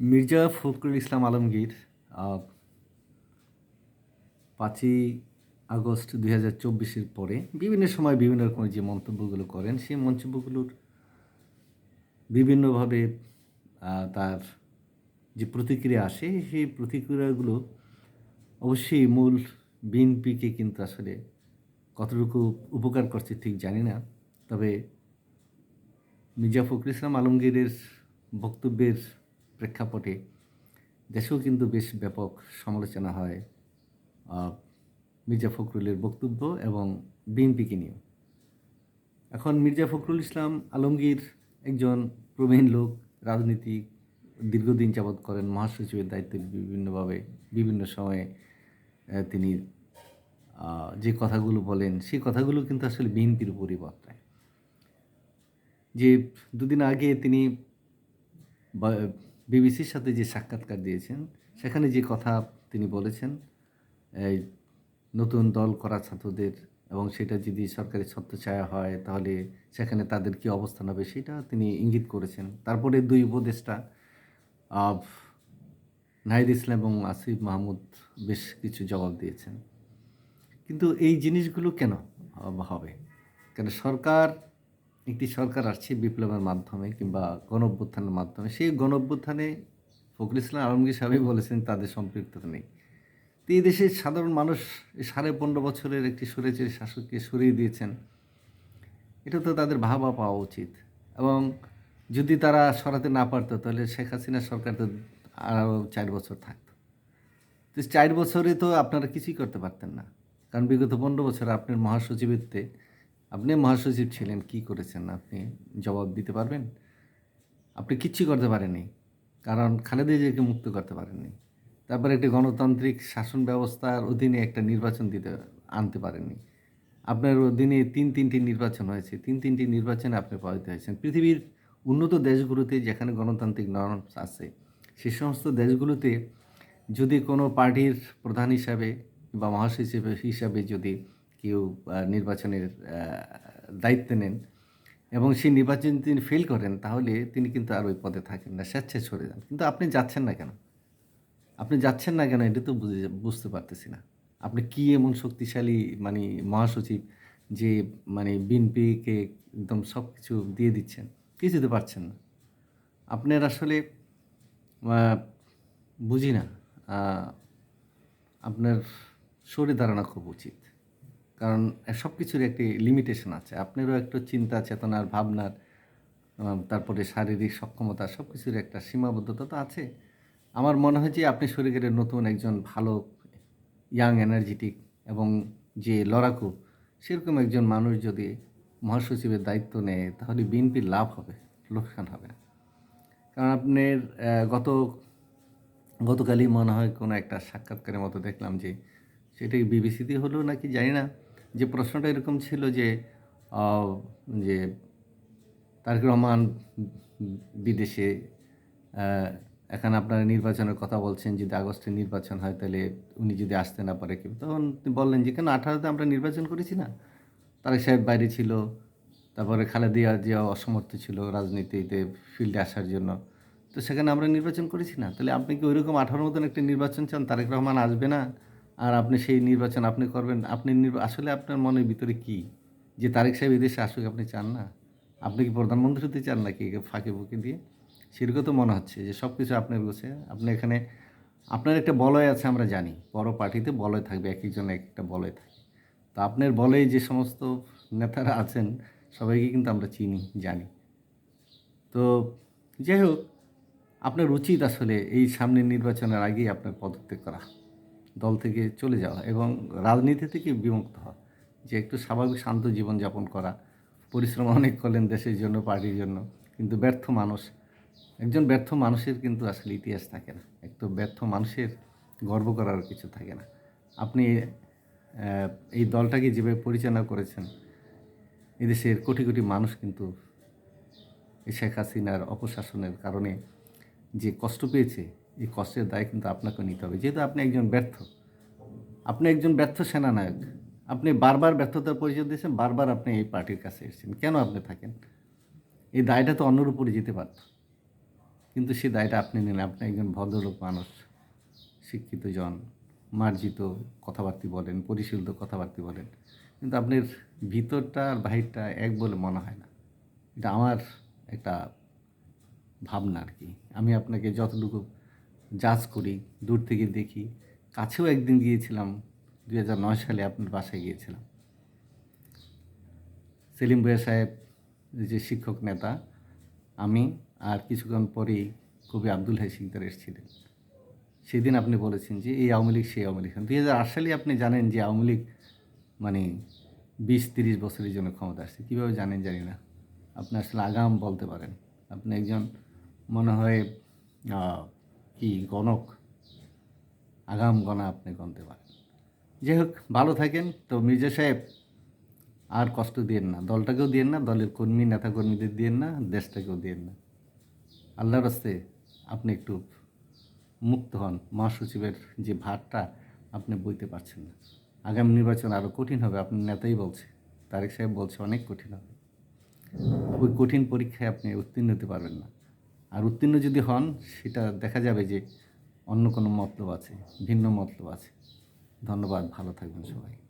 মির্জা ফখরুল ইসলাম আলমগীর পাঁচই আগস্ট দুই হাজার চব্বিশের পরে বিভিন্ন সময় বিভিন্ন রকমের যে মন্তব্যগুলো করেন, সেই মন্তব্যগুলোর বিভিন্নভাবে তার যে প্রতিক্রিয়া আসে, সেই প্রতিক্রিয়াগুলো অবশ্যই মূল বিএনপিকে কিন্তু আসলে কতটুকু উপকার করছে ঠিক জানি না। তবে মির্জা ফখরুল ইসলাম আলমগীরের বক্তব্যের প্রেক্ষাপটে দেশেও কিন্তু বেশ ব্যাপক সমালোচনা হয় মির্জা ফখরুলের বক্তব্য এবং বিএনপিকে নিয়েও। এখন মির্জা ফখরুল ইসলাম আলমগীর একজন প্রবীণ লোক রাজনীতি দীর্ঘদিন যাবৎ করেন, মহাসচিবের দায়িত্বে বিভিন্নভাবে, বিভিন্ন সময়ে তিনি যে কথাগুলো বলেন, সেই কথাগুলো কিন্তু আসলে বিএনপির উপরই বর্তায়। যে দুদিন আগে তিনি বিবিসির সাথে যে সাক্ষাৎকার দিয়েছেন, সেখানে যে কথা তিনি বলেছেন, এই নতুন দল করা ছাত্রদের এবং সেটা যদি সরকারি ছত্রছায়া হয়, তাহলে সেখানে তাদের কি অবস্থান হবে সেটা তিনি ইঙ্গিত করেছেন। তারপরে দুই উপদেষ্টা নাহিদ ইসলাম এবং আসিফ মাহমুদ বেশ কিছু জবাব দিয়েছেন। কিন্তু এই জিনিসগুলো কেন হবে? কেন সরকার একটি সরকার আসছে বিপ্লবের মাধ্যমে কিংবা গণ অভ্যুত্থানের মাধ্যমে, সেই গণ অভ্যুত্থানে ফখরুল ইসলাম আলমগীর সাহেবই বলেছেন তাদের সম্পৃক্ততা নেই। তো এই দেশের সাধারণ মানুষ সাড়ে পনেরো বছরের একটি সুরেচের শাসককে সরিয়ে দিয়েছেন, এটা তো তাদের ভাবা পাওয়া উচিত। এবং যদি তারা সরাতে না পারতো, তাহলে শেখ হাসিনা সরকার তো আরও চার বছর থাকতো। তো চার বছরে তো আপনারা কিছুই করতে পারতেন না। কারণ বিগত পনেরো বছর আপনার মহাসচিবত্বে আপনি মহাসচিব ছিলেন, কি করেছেন? আপনি জবাব দিতে পারবেন? আপনি কিচ্ছু করতে পারেননি। কারণ খালেদা জিয়াকে মুক্ত করতে পারেননি। তারপরে একটি গণতান্ত্রিক শাসন ব্যবস্থার অধীনে একটা নির্বাচন দিতে, আনতে পারেননি। আপনার অধীনে তিন, তিনটি নির্বাচন হয়েছে। তিন, তিনটি নির্বাচনে আপনি প্রভাবিত হয়েছেন। পৃথিবীর উন্নত দেশগুলোতে যেখানে গণতান্ত্রিক নর্মস আছে, সে সমস্ত দেশগুলোতে যদি কোনো পার্টির প্রধান হিসাবে বা মহাসচিব হিসাবে যদি কেউ নির্বাচনের দায়িত্ব নেন এবং সেই নির্বাচন তিনি ফেল করেন, তাহলে তিনি কিন্তু আর ওই পদে থাকেন না, স্বেচ্ছায় সরে যান। কিন্তু আপনি যাচ্ছেন না কেন? আপনি যাচ্ছেন না কেন এটা তো বুঝে, বুঝতে পারতেছি না। আপনি কি এমন শক্তিশালী মানে মহাসচিব যে মানে বিএনপিকে একদম সব কিছু দিয়ে দিচ্ছেন? কিছুতে পারছেন না। আপনার আসলে বুঝি না আপনার সরে দাঁড়ানো খুব উচিত। কারণ সব কিছুর একটি লিমিটেশন আছে। আপনারও একটু চিন্তা, চেতনার, ভাবনার তারপরে শারীরিক সক্ষমতা সব কিছুর একটা সীমাবদ্ধতা তো আছে। আমার মনে হয় যে আপনি গেলে নতুন একজন ভালো ইয়াং এনার্জেটিক এবং যে লড়াকু, সেরকম একজন মানুষ যদি মহাসচিবের দায়িত্ব নেয়, তাহলে বিএনপির লাভ হবে, লোকসান হবে না। কারণ আপনার গত, গতকালই মনে হয় কোনো একটা সাক্ষাৎকারের মতো দেখলাম যে, সেটা বিবিসিতে হলো নাকি জানি না যে প্রশ্নটা এরকম ছিল যে যে তারেক রহমান বিদেশে এখানে আপনারা নির্বাচনের কথা বলছেন, যদি আগস্টে নির্বাচন হয় তাহলে উনি যদি আসতে না পারে কেউ তখন বললেন যে, কেন আঠারোতে আমরা নির্বাচন করেছি না? তারেক সাহেব বাইরে ছিল, তারপরে খালেদিয়া জিয়া অসমর্থ ছিল রাজনীতিতে ফিল্ডে আসার জন্য। তো সেখানে আমরা নির্বাচন করেছি না, তাহলে আপনি কি ওইরকম আঠারো মতন একটা নির্বাচন চান? তারেক রহমান আসবে না? আর আপনি সেই নির্বাচন আপনি করবেন, আপনি আসলে আপনার মনের ভিতরে কি? যে তারেক সাহেব এদেশে আসুক আপনি চান না? আপনি কি প্রধানমন্ত্রী হতে চান নাকি ফাঁকে ফুঁকে দিয়ে? সেরকম তো মনে হচ্ছে যে সব কিছু আপনার বসে আপনি এখানে, আপনার একটা বলয় আছে আমরা জানি, বড় পার্টিতে বলয় থাকবে এক একজন এক একটা বলয় থাকে। তো আপনার বলয়ে যে সমস্ত নেতারা আছেন, সবাইকে কিন্তু আমরা চিনি, জানি। তো যাই হোক, আপনার উচিত আসলে এই সামনের নির্বাচনের আগেই আপনার পদত্যাগ করা। দল থেকে চলে যাওয়া এবং রাজনীতি থেকে বিমুক্ত হওয়া, যে একটু স্বাভাবিক শান্ত জীবনযাপন করা, পরিশ্রম অনেক করলেন দেশের জন্য, পার্টির জন্য, কিন্তু ব্যর্থ মানুষ, একজন ব্যর্থ মানুষের কিন্তু আসলে ইতিহাস থাকে না। একটু ব্যর্থ মানুষের গর্ব করার কিছু থাকে না। আপনি এই দলটাকে যেভাবে পরিচালনা করেছেন, এদেশের কোটি কোটি মানুষ কিন্তু শেখ হাসিনার অপশাসনের কারণে যে কষ্ট পেয়েছে এই কষ্টের দায় কিন্তু আপনাকে নিতে হবে। যেহেতু আপনি একজন ব্যর্থ, আপনি একজন ব্যর্থ সেনানায়ক, আপনি বারবার ব্যর্থতার পরিচয় দিয়েছেন, বারবার আপনি এই পার্টির কাছে এসেছেন। কেন আপনি থাকেন? এই দায়টা তো অন্যর উপরে যেতে পারত। কিন্তু সে দায়টা আপনি নিলেন। আপনি একজন ভদ্রলোক মানুষ, শিক্ষিত জন, মার্জিত কথাবার্তা বলেন, পরিশীলিত কথাবার্তা বলেন। কিন্তু আপনার ভিতরটা আর বাহিরটা এক বলে মনে হয় না। এটা আমার একটা ভাবনা আর কি। আমি আপনাকে যতটুকু জাজ করি, দূর থেকে দেখি। কাছেও একদিন গিয়েছিলাম হাজার নয় সালে আপনার বাসায় গিয়েছিলাম। সেলিম ভুয়া সাহেব যে শিক্ষক নেতা, আমি আর কিছুক্ষণ পরেই কবি আব্দুল হাই সিকদার এসেছিলেন। সেদিন আপনি বলেছেন যে, এই আওয়ামী লীগ, সেই আওয়ামী লীগ। দুই হাজার আট সালে আপনি জানেন যে আওয়ামী লীগ মানে বিশ তিরিশ বছরের জন্য ক্ষমতা আসছে। কীভাবে জানেন জানি না। আপনি আসলে আগাম বলতে পারেন। আপনি একজন মনে হয় কি গণক? আগাম গণা আপনি গণতে পারেন। যাই হোক, ভালো থাকেন। তো মির্জা সাহেব, আর কষ্ট দিয়েন না। দলটাকেও দিয়েন না, দলের কর্মী নেতা কর্মীদের দিয়েন না, দেশটাকেও দিয়েন না। আল্লাহর রাস্তে আপনি একটু মুক্ত হন। মহাসচিবের যে ভারটা, আপনি বইতে পারছেন না। আগামী নির্বাচন আরও কঠিন হবে আপনি নেতাই বলছে। তারেক সাহেব বলছে, অনেক কঠিন হবে। ওই কঠিন পরীক্ষায় আপনি উত্তীর্ণ হতে পারবেন না। আর উত্তীর্ণ যদি হন, সেটা দেখা যাবে যে অন্য কোনো মতলব আছে, ভিন্ন মতলব আছে। ধন্যবাদ, ভালো থাকবেন সবাই।